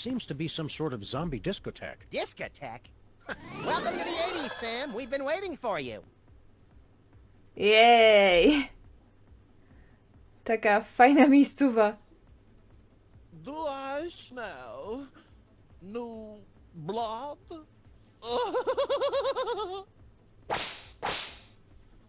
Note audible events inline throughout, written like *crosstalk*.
Seems to be some sort of zombie discotheque. Discotheque? *laughs* Welcome to the 80s, Sam. We've been waiting for you. Jej! Taka fajna miejscowa. Do I smell new blood?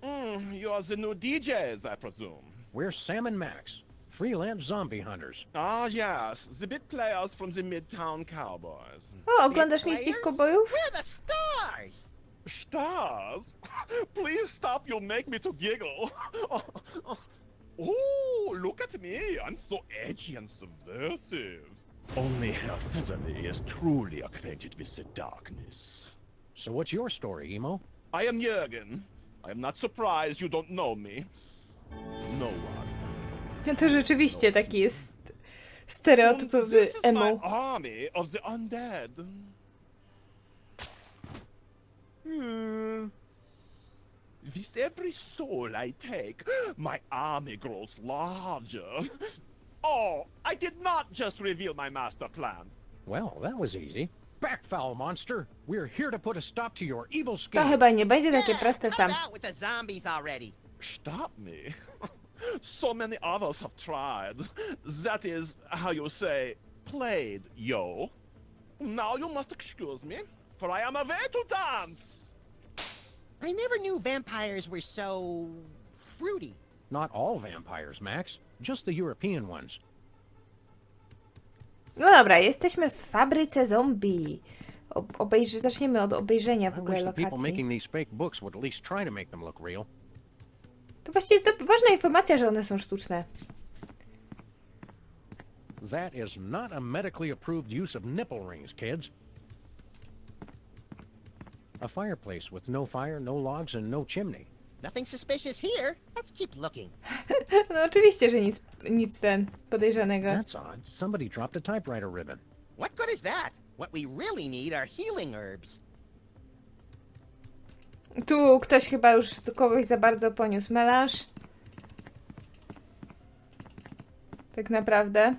mm, you're the new DJs, I presume. We're Sam and Max, freelance zombie hunters. Ah, yes, the bit players from the Midtown Cowboys. O, oglądasz miejskich players? kobojów? We're the stars! Stars? *laughs* Please stop, you'll make me to giggle. *laughs* oh, look at me, I'm so edgy and subversive. Only Herr Featherly is truly acquainted with the darkness. So what's your story, Emo? I am Jürgen. I am not surprised you don't know me. No one. To rzeczywiście taki jest stereotypowy this is my emo. army of the undead. Hmm. With every soul I take, my army grows larger. Oh, I did not just reveal my master plan. Well, that was easy. Back, foul monster! We're here to put a stop to your evil To scheme. chyba nie będzie takie proste sam. Stop me. *laughs* so many others have tried. That is how you say, played, yo. Now you must excuse me, for I am away to dance. I never knew vampires were so fruity. Not all vampires, Max. Just the European ones. No dobra, jesteśmy w fabryce zombie. Ob obejrzy zaczniemy od obejrzenia w I ogóle wish the people making these fake books would at least try to make them look real. To właściwie jest to ważna informacja, że one są sztuczne. That is not a medically approved use of nipple rings, kids. A fireplace with no fire, no logs, and no chimney. Nothing suspicious here. Let's keep looking. *laughs* No oczywiście, że nic, nic ten podejrzanego. That's odd. Somebody dropped a typewriter ribbon. What good is that? What we really need are healing herbs. Tu ktoś chyba już z kogoś za bardzo poniósł melanż. Tak naprawdę.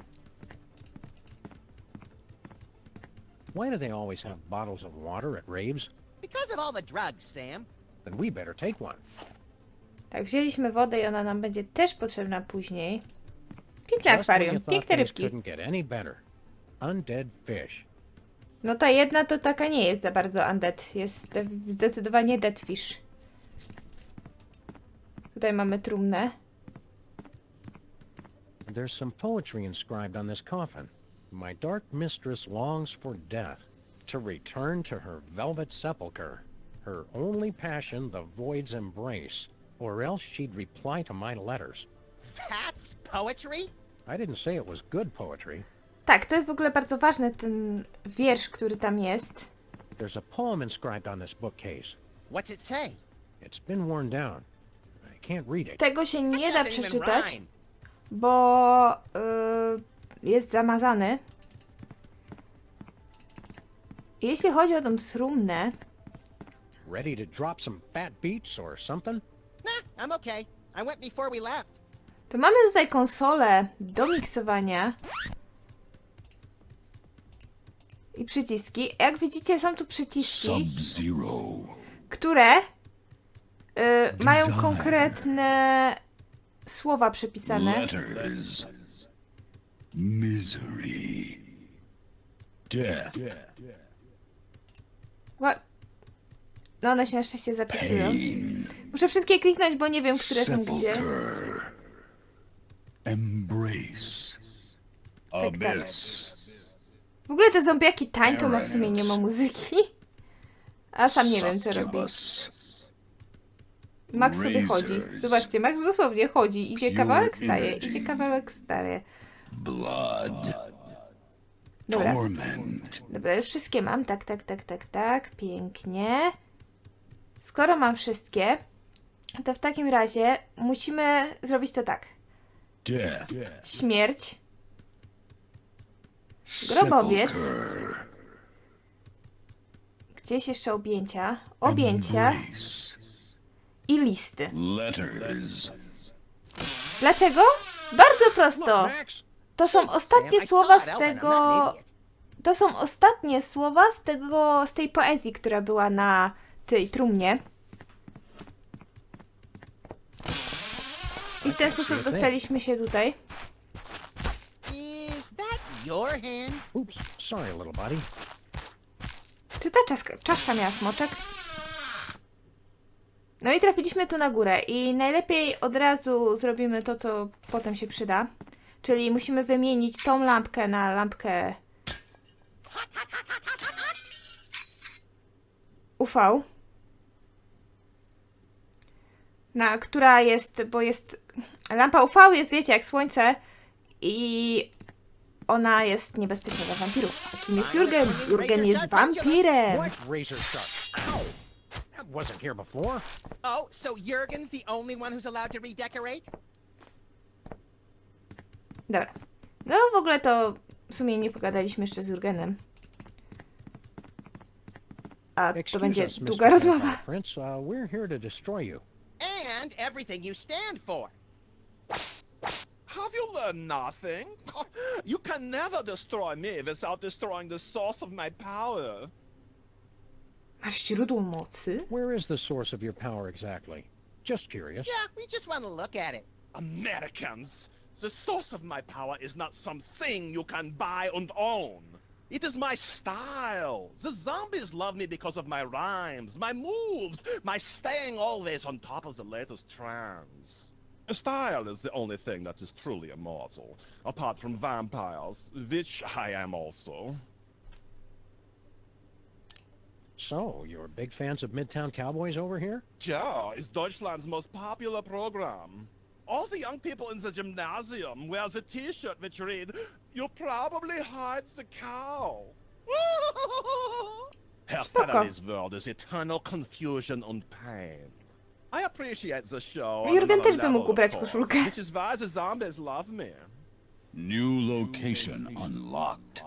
Why do they always have bottles of water at raves? Because of all the drugs, Sam. Then we better take one. Tak, wzięliśmy wodę i ona nam będzie też potrzebna później. Piękne akwarium, piękne rybki. couldn't get any better. Undead fish. No ta jedna to taka nie jest za bardzo undead. Jest zdecydowanie deadfish. Tutaj mamy trumnę. There's some poetry inscribed on this coffin. My dark mistress longs for death, to return to her velvet sepulchre, her only passion the void's embrace, or else she'd reply to my letters. That's poetry? I didn't say it was good poetry. Tak, to jest w ogóle bardzo ważny ten wiersz, który tam jest. There's a poem inscribed on this bookcase. What's it say? It's been worn down. I can't read it. Tego się nie da doesn't even przeczytać, rhyme. bo y, jest zamazany. Jeśli chodzi o tą trumnę, Ready to drop some fat beats or something? Nah, I'm okay. I went before we left. to mamy tutaj konsolę do miksowania. I przyciski. Jak widzicie, są tu przyciski, które y, mają konkretne słowa przypisane. Letters. Misery. Death. Ła- No one się na szczęście zapisują. Pain. Muszę wszystkie kliknąć, bo nie wiem, które są gdzie. Embrace. tak. Abyss. W ogóle te zombiaki tańczą, a w sumie nie ma muzyki. A sam nie wiem, co robi. Max sobie chodzi. Zobaczcie, Max dosłownie chodzi. Idzie kawałek, staje. Idzie kawałek, staje. Blood. Dobra. Torment. Dobra, już wszystkie mam. Tak, tak, tak, tak, tak. Pięknie. Skoro mam wszystkie, to w takim razie musimy zrobić to tak. Death. Śmierć, Grobowiec. Gdzieś jeszcze objęcia, objęcia i listy. Dlaczego? Bardzo prosto. To są ostatnie słowa z tego to są ostatnie słowa z, tego, z tej poezji, która była na tej trumnie. I w ten sposób dostaliśmy się tutaj. Your hand? Oops, sorry, little buddy. Czy ta czaska, czaszka miała smoczek? No i trafiliśmy tu na górę i najlepiej od razu zrobimy to, co potem się przyda. Czyli musimy wymienić tą lampkę na lampkę UV. Na, która jest, bo jest, lampa UV jest, wiecie, jak słońce i ona jest niebezpieczna dla wampirów. A kim jest Jurgen? Jurgen jest wampirem. Wasn't here before. Oh, so Jurgen's the only one who's allowed to redecorate? Dobra. No w ogóle to w sumie nie pogadaliśmy jeszcze z Jurgenem. A to będzie długa rozmowa. Prince. Uh, we're here to destroy you. And everything you stand for. Have you learned nothing? *laughs* You can never destroy me without destroying the source of my power. Masz źródło mocy? Where is the source of your power exactly? Just curious. Yeah, we just want to look at it. Americans, the source of my power is not something you can buy and own. It is my style. The zombies love me because of my rhymes, my moves, my staying always on top of the latest trends. Style is the only thing that is truly immortal, apart from vampires, which I am also. So, you're big fans of Midtown Cowboys over here? Ja, it's Deutschland's most popular program. All the young people in the gymnasium wear the t-shirt which read, You probably hide the cow. Herr Spoko. Faraday's world is eternal confusion and pain. I appreciate the show. on Jurgen another też by mógł level, of ubrać course, koszulkę. Which is why the zombies love me. New location unlocked.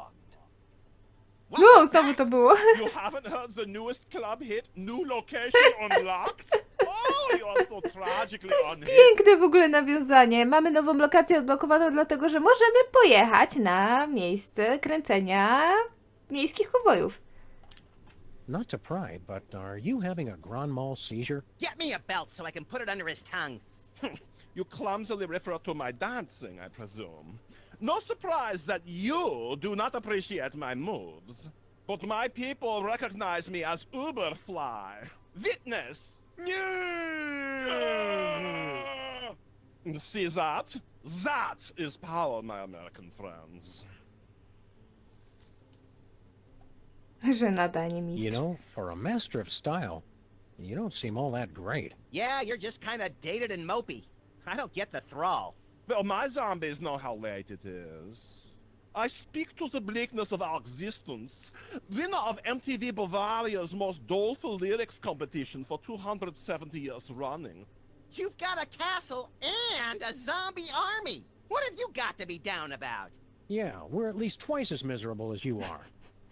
Wow, znowu to było. You haven't heard the newest club hit, New Location *laughs* Unlocked? Oh, you are so tragically unhinged. Piękne w ogóle nawiązanie. Mamy nową lokację odblokowaną, dlatego że możemy pojechać na miejsce kręcenia miejskich konwojów. Not to pry, but are you having a grand mal seizure? Get me a belt so I can put it under his tongue. Hmm. You clumsily refer to my dancing, I presume. No surprise that you do not appreciate my moves. But my people recognize me as Uberfly. Witness! See that? That is power, my American friends. Że nadanie mistrz. You know, for a master of style, you don't seem all that great. Yeah, you're just kind of dated and mopey. I don't get the thrall. Well, my zombies know how late it is. I speak to the bleakness of our existence. Winner of MTV Bavaria's most doleful lyrics competition for 270 years running. You've got a castle and a zombie army. What have you got to be down about? Yeah, we're at least twice as miserable as you are.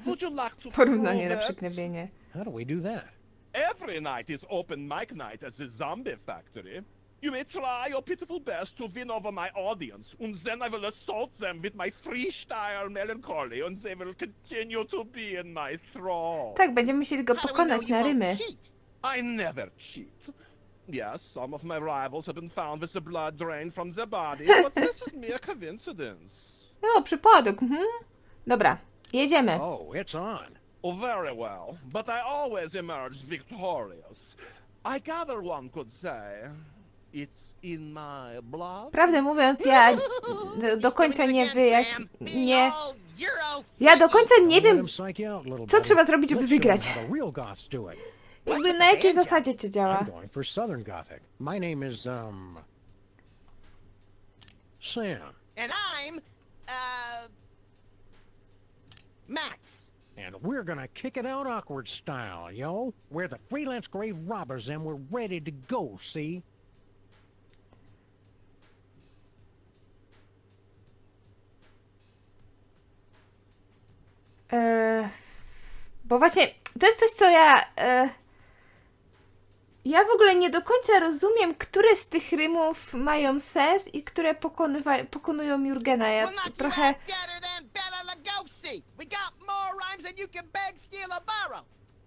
Would you like to Porównanie prove na it? przygnębienie. How do we do that? Every night is open mic night at the Zombie Factory. You may try your pitiful best to win over my audience, and then I will assault them with my freestyle melancholy, and they will continue to be in my thrall. Tak, będziemy musieli go pokonać na rymy. cheat? I never cheat. Yes, some of my rivals have been found with the blood drained from their bodies, but this is mere coincidence. *laughs* No, przypadek, mhm. Dobra, jedziemy. Oh, it's on. Oh, very well, but I always emerge victorious. I gather one could say it's in my blood. Prawdę mówiąc, ja do, do końca nie wyjaśnię. Nie. Ja do końca nie wiem, co trzeba zrobić, żeby wygrać. Jakby na jakiej zasadzie to działa. I'm going for Southern Gothic. My name is, um... Sam. And I'm, uh, Max. And we're gonna kick it out awkward style, yo. We're the freelance grave robbers and we're ready to go, see? E, bo właśnie to jest coś, co ja. E, ja w ogóle nie do końca rozumiem, które z tych rymów mają sens i które pokonywa- pokonują Jurgena. Ja trochę. out deader than Bela Lugosi. We got more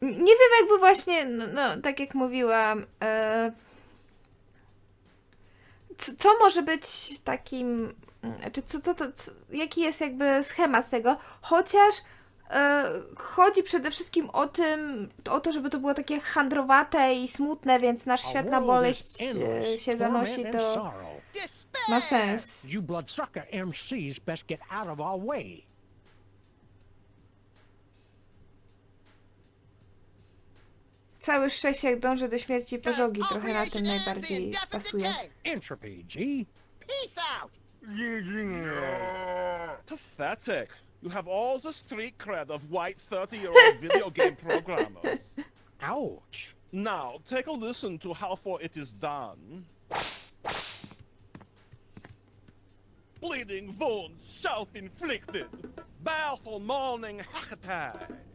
Nie wiem, jakby właśnie, no, no tak jak mówiłam, e, co, co może być takim, mm, czy co, co to, co, jaki jest jakby schemat tego, chociaż e, chodzi przede wszystkim o tym, o to, żeby to było takie handrowate i smutne, więc nasz świat na boleść e, się zanosi, to. Despair! ma sens. You bloodsucker MCs best get out of our way. Cały Szczesiek dąży do śmierci pożogi, trochę na tym najbardziej pasuje. Entropy, G. Peace out! Pathetic. You have all the street cred of white 30-year-old *laughs* video game programmers. Ouch. Now, take a listen to how far it is done. Bleeding wounds self-inflicted. Baleful morning hackatay. Witch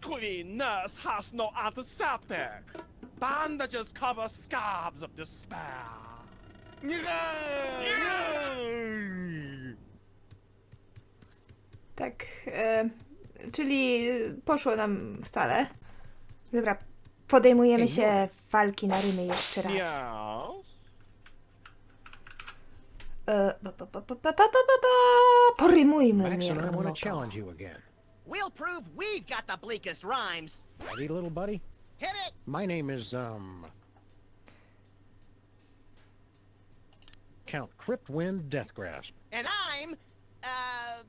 queen nurse has no antiseptic. Bandages cover scabs of despair. Tak, e, czyli poszło nam wcale. Dobra, podejmujemy Ej, się walki na rymy jeszcze raz. Yes? E, ba, ba, ba, ba, ba, ba, ba, ba. Porymujmy Max mnie. and I want to Moto. challenge you again. We'll prove we've got the bleakest rhymes. Ready, little buddy? Hit it! My name is, um... Count Cryptwind Deathgrasp. And I'm, uh...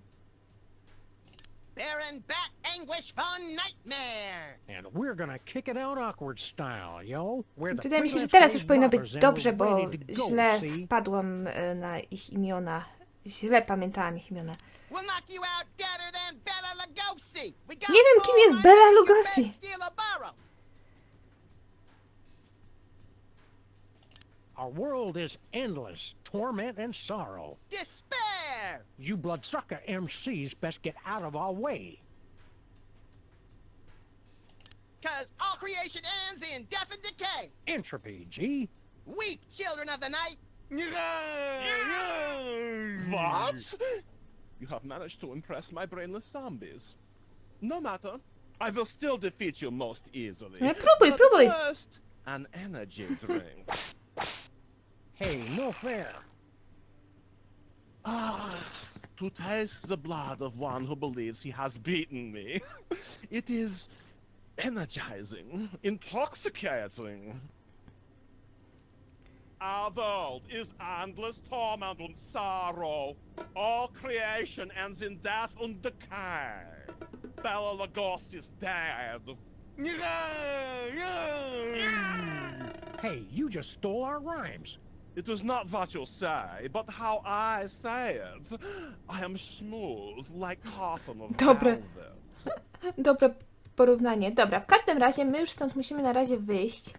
Baron Bat Anguish Von Nightmare! And we're gonna kick it out awkward style, yo. Where the Wydaje mi się, że freelance teraz już goes powinno robbers być and dobrze, we're bo ready to źle wpadłam na ich imiona. Źle pamiętałam ich imiona. We'll knock you out deader than Bella Lugosi! We got Nie wiem, kim jest more Bella Lugosi. bet steal a burrow. Our world is endless torment and sorrow. Despair! You bloodsucker MCs best get out of our way. Cause all creation ends in death and decay! Entropy, G. Weep, children of the night! What? You have managed to impress my brainless zombies. No matter. I will still defeat you most easily. No, próbuj, But próbuj. First, an energy drink. *laughs* Hey, no fair. ah, to taste the blood of one who believes he has beaten me. *laughs* It is energizing, intoxicating. Our world is endless torment and sorrow. All creation ends in death and decay. Bela Lagos is dead. Hey, you just stole our rhymes. It was not what you say, but how I say it. I am smooth like cotton of Dobre. velvet. *laughs* Dobre porównanie. Dobra, w każdym razie my już stąd musimy na razie wyjść.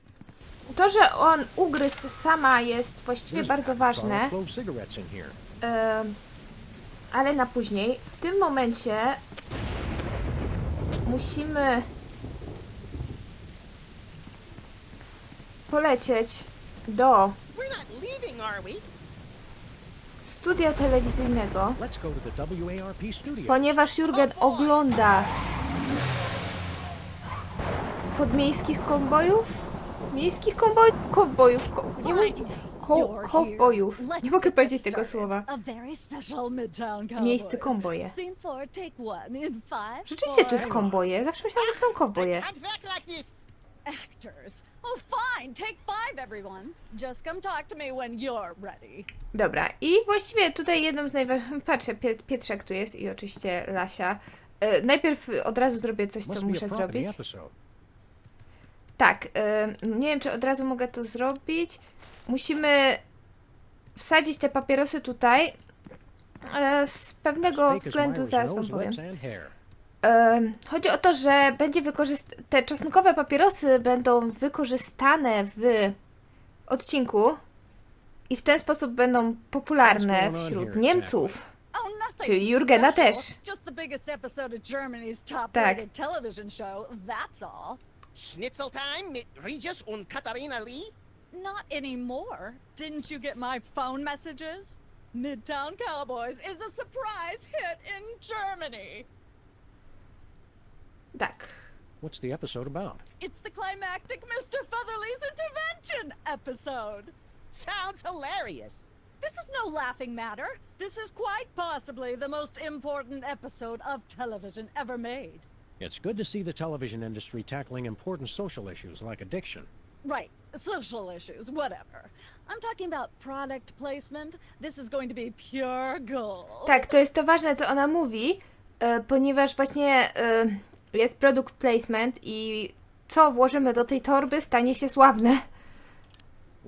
To, że on ugryzł sama jest właściwie There's bardzo ważne, clove cigarettes in here. em, ale na później. W tym momencie Musimy... Polecieć do... Studia telewizyjnego. Ponieważ Jurgen ogląda... Podmiejskich kombojów, Miejskich kombojów, kombojów, Ko nie, ko kowbojów. Nie mogę powiedzieć tego słowa. Miejsce komboje. Rzeczywiście tu jest komboje. Zawsze myślałam, że są kowboje. Dobra, i właściwie tutaj jedną z najważniejszych... *laughs* Patrzę, Pietrzek tu jest i oczywiście Lasia. E, najpierw od razu zrobię coś, co muszę zrobić. Tak, e, nie wiem, czy od razu mogę to zrobić. Musimy wsadzić te papierosy tutaj. E, z pewnego względu zaraz wam nose, powiem. Em, Chodzi o to, że będzie wykorzyst- te czosnkowe papierosy będą wykorzystane w odcinku i w ten sposób będą popularne wśród Niemców. Oh, Czyli Jurgena też. Tak. top-rated television show, that's all. Schnitzel time mit Regis und Katharina Lee? Not anymore. Didn't you get my phone messages? Midtown Cowboys is a surprise hit in Germany. Tak. What's the episode about? It's the climactic Mr. Featherly's intervention episode. Sounds hilarious. This is no laughing matter. This is quite possibly the most important episode of television ever made. It's good to see the television industry tackling important social issues like addiction. Right, social issues, whatever. I'm talking about product placement. This is going to be pure gold. Tak, to jest to ważne, co ona mówi, e, ponieważ właśnie e, jest product placement i co włożymy do tej torby stanie się sławne.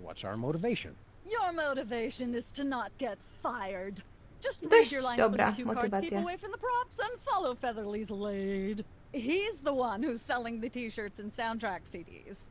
What's our motivation? Your motivation is to not get fired. Just read Dość your lines dobra the cue cards, keep motywacja. away from the props, and follow Featherly's lead. He's the one who's selling the t-shirts and soundtrack CDs.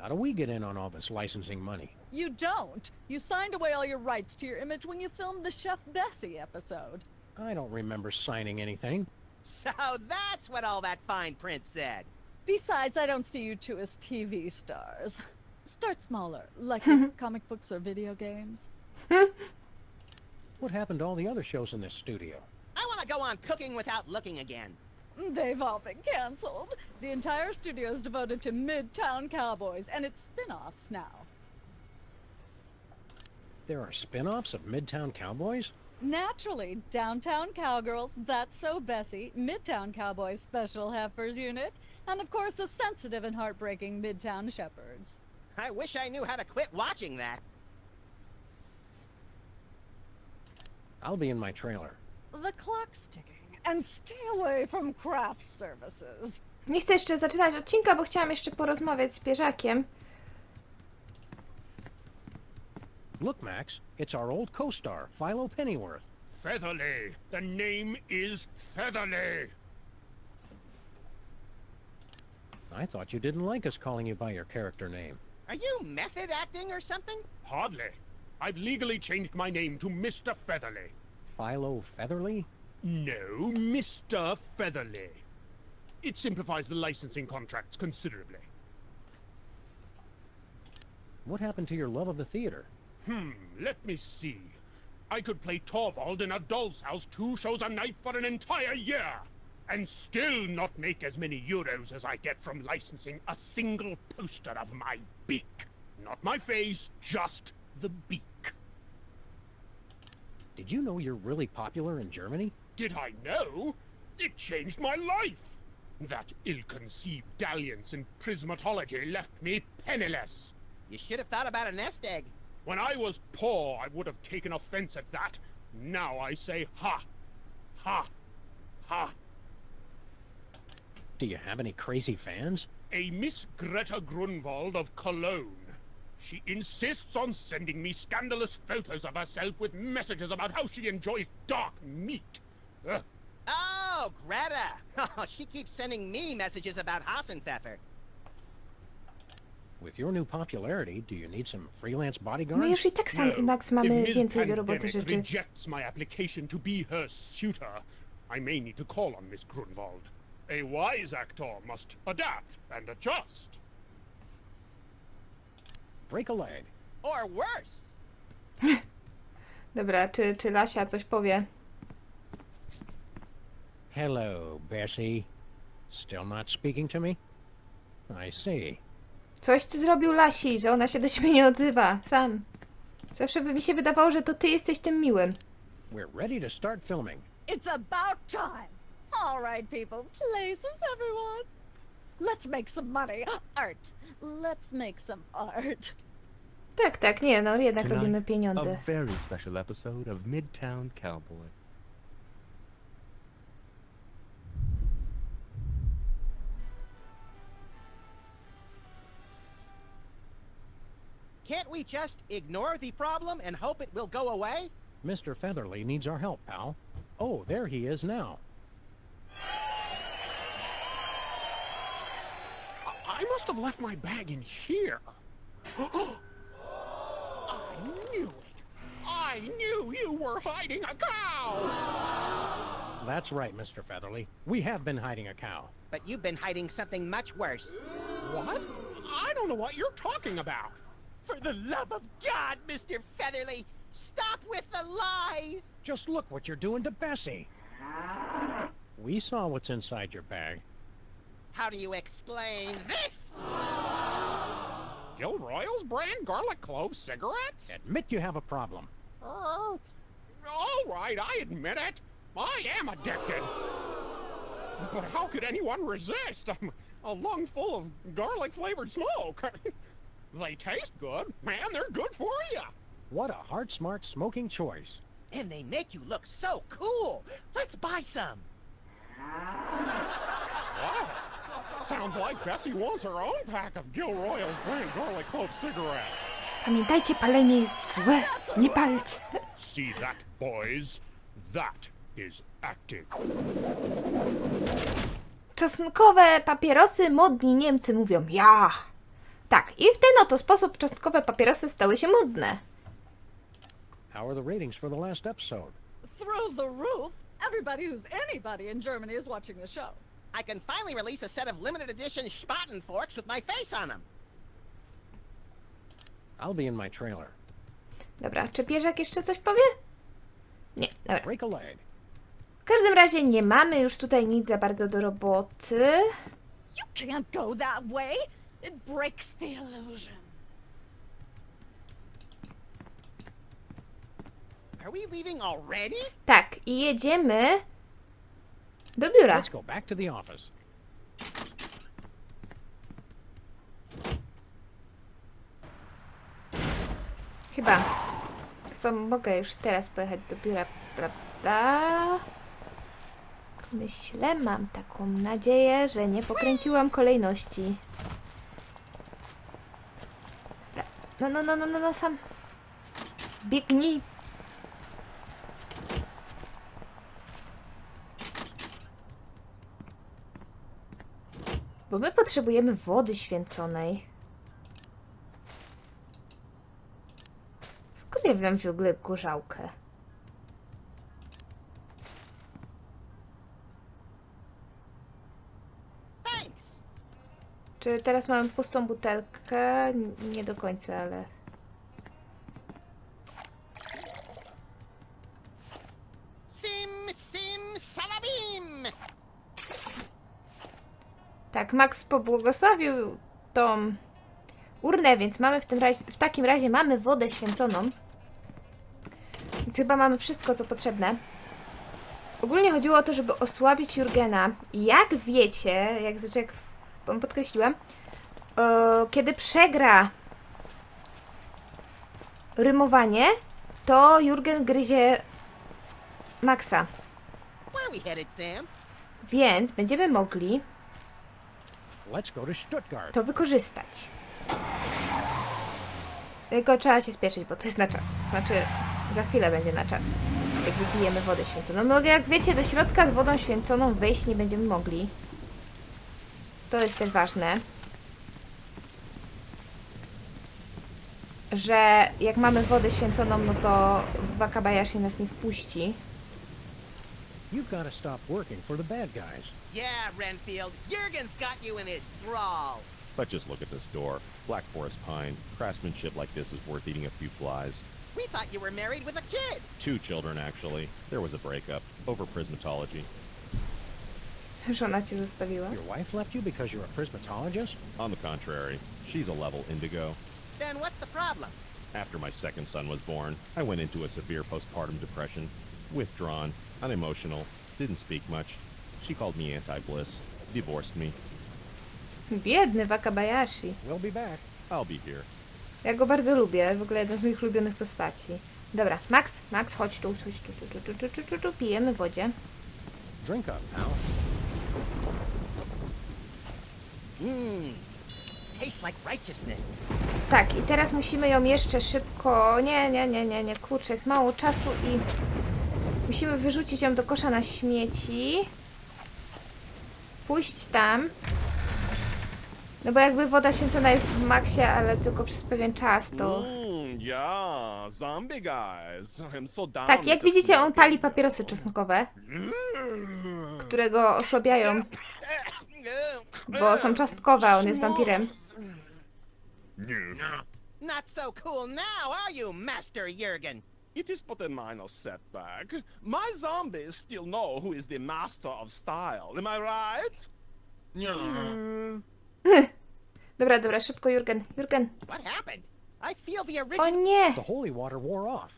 How do we get in on all this licensing money? You don't. You signed away all your rights to your image when you filmed the Chef Bessie episode. I don't remember signing anything. So that's what all that fine print said. Besides, I don't see you two as TV stars. Start smaller, like *laughs* comic books or video games. What happened to all the other shows in this studio? I want to go on cooking without looking again. They've all been canceled. The entire studio is devoted to Midtown Cowboys and its spin-offs now. There are spin-offs of Midtown Cowboys? Naturally, Downtown Cowgirls, That's So Bessie, Midtown Cowboys Special Heifers Unit, and of course the sensitive and heartbreaking Midtown Shepherds. I wish I knew how to quit watching that. I'll be in my trailer. The clock's ticking, and stay away from craft services. Nie chcę jeszcze zaczynać odcinka, bo chciałam jeszcze porozmawiać z Pierzakiem. Look, Max, it's our old co-star, Philo Pennyworth. Featherly. The name is Featherly. I thought you didn't like us calling you by your character name. Are you method acting or something? Hardly. I've legally changed my name to Mr. Featherly. Philo Featherly? No, Mr. Featherly. It simplifies the licensing contracts considerably. What happened to your love of the theater? Hmm, let me see. I could play Torvald in a doll's house two shows a night for an entire year, and still not make as many euros as I get from licensing a single poster of my beak. Not my face, just the beak. Did you know you're really popular in Germany? Did I know? It changed my life. That ill-conceived dalliance in prismatology left me penniless. You should have thought about a nest egg. When I was poor, I would have taken offense at that. Now I say ha, ha, ha. Do you have any crazy fans? A Miss Greta Grunwald of Cologne. She insists on sending me scandalous photos of herself with messages about how she enjoys dark meat. Ugh, Oh, Greta! *laughs* She keeps sending me messages about Hassenpfeffer. With your new popularity, do you need some freelance My bodyguards? już i tak sam i Max mamy if Ms. więcej do roboty Pandemic rzeczy. rejects my application to be her suitor, I may need to call on Miss Grunwald. A wise actor must adapt and adjust. Break a leg. Or worse. *laughs* Dobra, czy, czy Lasia coś powie? Hello, Bessie. Still not speaking to me? I see. Coś ty zrobił Lasi, że ona się do ciebie nie odzywa. Sam. Zawsze by mi się wydawało, że to ty jesteś tym miłym. We're ready to start filming. It's about time. All right, people, places, everyone. Let's make some money. Art. Let's make some art. Tak, tak, nie, no jednak Tonight, robimy pieniądze. A very special episode of Midtown Cowboys. Can't we just ignore the problem and hope it will go away? Mr. Featherly needs our help, pal. Oh, there he is now. I must have left my bag in here. *gasps* I knew it. I knew you were hiding a cow. That's right, Mr. Featherly. We have been hiding a cow. But you've been hiding something much worse. What? I don't know what you're talking about. For the love of God, Mr. Featherly, stop with the lies! Just look what you're doing to Bessie. We saw what's inside your bag. How do you explain this? Gilroy's brand garlic clove cigarettes? Admit you have a problem. Uh, all right, I admit it. I am addicted. But how could anyone resist *laughs* um, a lung full of garlic flavored smoke? *laughs* they taste good, man. They're good for you. What a heart smart smoking choice. And they make you look so cool. Let's buy some. Wow. Sounds like Bessie wants her own pack of Gilroy's brand garlic clove cigarettes. Pamiętajcie, palenie jest złe. Nie palcie. See that, boys? That is acting. Czosnkowe papierosy modni Niemcy mówią ja. Tak, i w ten oto sposób czosnkowe papierosy stały się modne. How are the ratings for the last episode? Through the roof. Everybody who's anybody in Germany is watching the show. I can finally release a set of limited edition Spaten forks with my face on them. I'll be in my trailer. Dobra, czy Pierzak jeszcze coś powie? Nie, dobra. Break a leg. W każdym razie nie mamy już tutaj nic za bardzo do roboty. You can't go that way. It breaks the illusion. Are we leaving already? Tak, i jedziemy do biura. Let's go back to the office. Chyba. Chyba mogę już teraz pojechać do biura, prawda? Myślę, mam taką nadzieję, że nie pokręciłam kolejności. Dobra. No, no, no, no, no, no, sam. Biegnij. Bo my potrzebujemy wody święconej. Skąd ja wiem w ogóle gorzałkę? Czy teraz mamy pustą butelkę? Nie do końca, ale... Sim, sim, salabim! Tak, Max pobłogosławił tą urnę, więc mamy w, tym razie, w takim razie mamy wodę święconą. Więc chyba mamy wszystko, co potrzebne. Ogólnie chodziło o to, żeby osłabić Jurgena. I Jak wiecie, jak wam podkreśliłam, e, kiedy przegra rymowanie, to Jurgen gryzie Maxa. Więc będziemy mogli to wykorzystać. Tylko trzeba się spieszyć, bo to jest na czas. Znaczy, za chwilę będzie na czas. Jak wypijemy wodę święconą. No jak wiecie, do środka z wodą święconą wejść nie będziemy mogli. To jest też ważne. Że jak mamy wodę święconą, no to Wakabayashi nas nie wpuści. You've got to stop working for the bad guys. Yeah, Renfield, Jurgen's got you in his thrall. But just look at this door. Black Forest pine. Craftsmanship like this is worth eating a few flies. We thought you were married with a kid. Two children, actually. There was a breakup over prismatology. Żona cię zostawiła. Your wife left you because you're a prismatologist? On the contrary, she's a level indigo. Then what's the problem? After my second son was born, I went into a severe postpartum depression. Withdrawn, unemotional, didn't speak much. She called me anti-bliss, divorced me. Biedny Wakabayashi. We'll be back. I'll be here. Ja go bardzo lubię, w ogóle jeden z moich ulubionych postaci. Dobra, Max, Max, chodź tu, chodź tu, tu, tu, tu, tu, tu, tu, pijemy wodzie. Drink up, pal. Tak, i teraz musimy ją jeszcze szybko... Nie, nie, nie, nie, nie, kurczę, jest mało czasu i... Musimy wyrzucić ją do kosza na śmieci. Pójść tam. No bo jakby woda święcona jest w maksie, ale tylko przez pewien czas, to... Yeah, zombie guys. I'm so down Tak, with jak widzicie, on pali papierosy czosnkowe, które go osłabiają, bo są czosnkowe, a on jest wampirem. Not so cool now, are you, Master Jurgen? It is but a minor setback. My zombies still know who is the master of style. Am I right? *laughs* Dobra, dobra, szybko, Jurgen. Jurgen. What happened? I feel the O original. nie! The holy water wore off.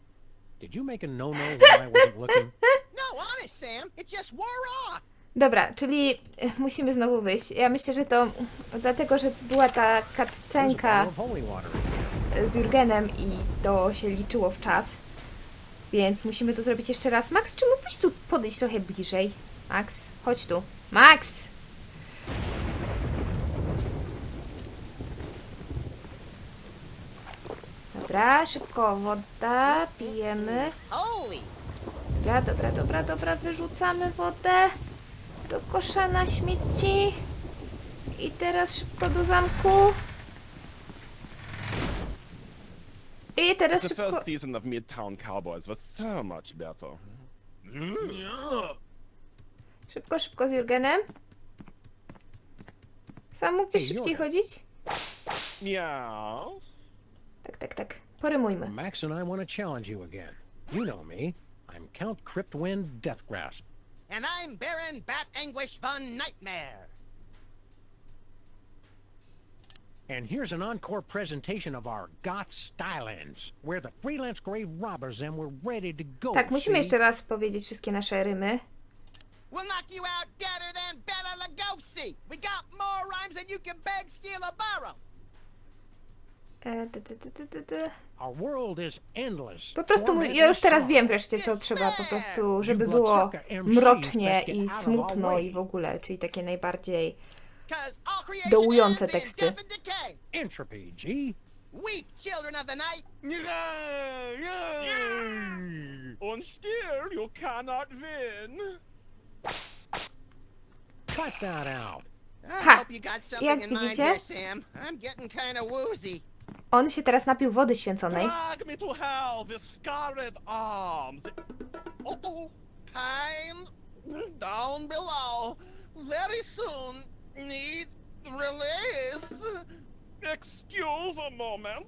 Did you make a no-no when I wasn't *laughs* looking? No, honest, Sam. It just wore off. Dobra, czyli e, musimy znowu wyjść. Ja myślę, że to dlatego, że była ta There's a cutscenka bottle of holy water. z Jurgenem i to się liczyło w czas. Więc musimy to zrobić jeszcze raz. Max, czy mógłbyś tu podejść trochę bliżej? Max, chodź tu. Max! Dobra, szybko woda, pijemy. Dobra, dobra, dobra, dobra, wyrzucamy wodę do kosza na śmieci. I teraz szybko do zamku. I teraz The szybko... first season of Midtown Cowboys was so much better. Szybko, szybko z Jurgenem. Sam mógłbyś Ej, szybciej Jurgen. chodzić? Meow. Tak, tak, tak. Porymujmy. Max and I want to challenge you again. You know me. I'm Count Cryptwind Deathgrasp. And I'm Baron Bat Anguish von Nightmare. And here's an encore presentation of our goth stylings, where the freelance grave robbers and we're ready to go. Tak, musimy jeszcze raz powiedzieć wszystkie nasze rymy. We'll knock you out deader than Bela Lugosi. We got more rhymes than you can beg, steal, or borrow. E, ty, ty, ty, ty, ty, ty. Our world is endless. Po prostu ja już teraz wiem wreszcie, co trzeba po prostu, żeby było mrocznie i smutno i w ogóle, czyli takie najbardziej Dołujące teksty. Weep, children of the night. Und still you cannot win. Cut that out. I Ha! hope you got something Jak in mind widzicie? here, Sam. I'm getting kind of woozy. On się teraz napił wody święconej. Drag me to hell, the scarlet arms. Time down below. Very soon need release. excuse a moment.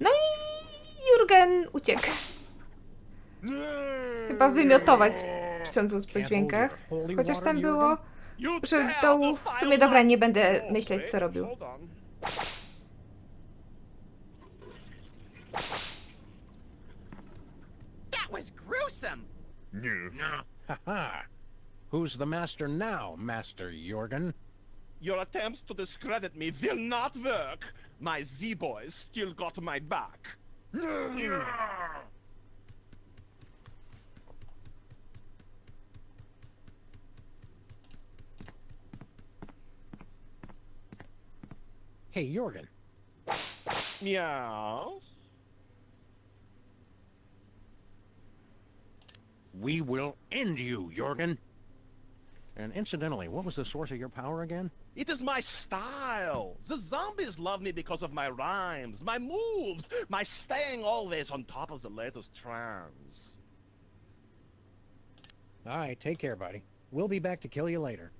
No i Jurgen uciekł. Chyba wymiotować pisząc po dźwiękach. Chociaż tam było, że to w sumie dobra, nie będę myśleć co robił. That was gruesome. Ha-ha. Who's the master now, Master Jorgen? Your attempts to discredit me will not work. My Z-boys still got my back. Hey, Jorgen. Meow. We will end you, Jorgen. And incidentally, what was the source of your power again? It is my style. The zombies love me because of my rhymes, my moves, my staying always on top of the latest trends. All right, take care, buddy. We'll be back to kill you later.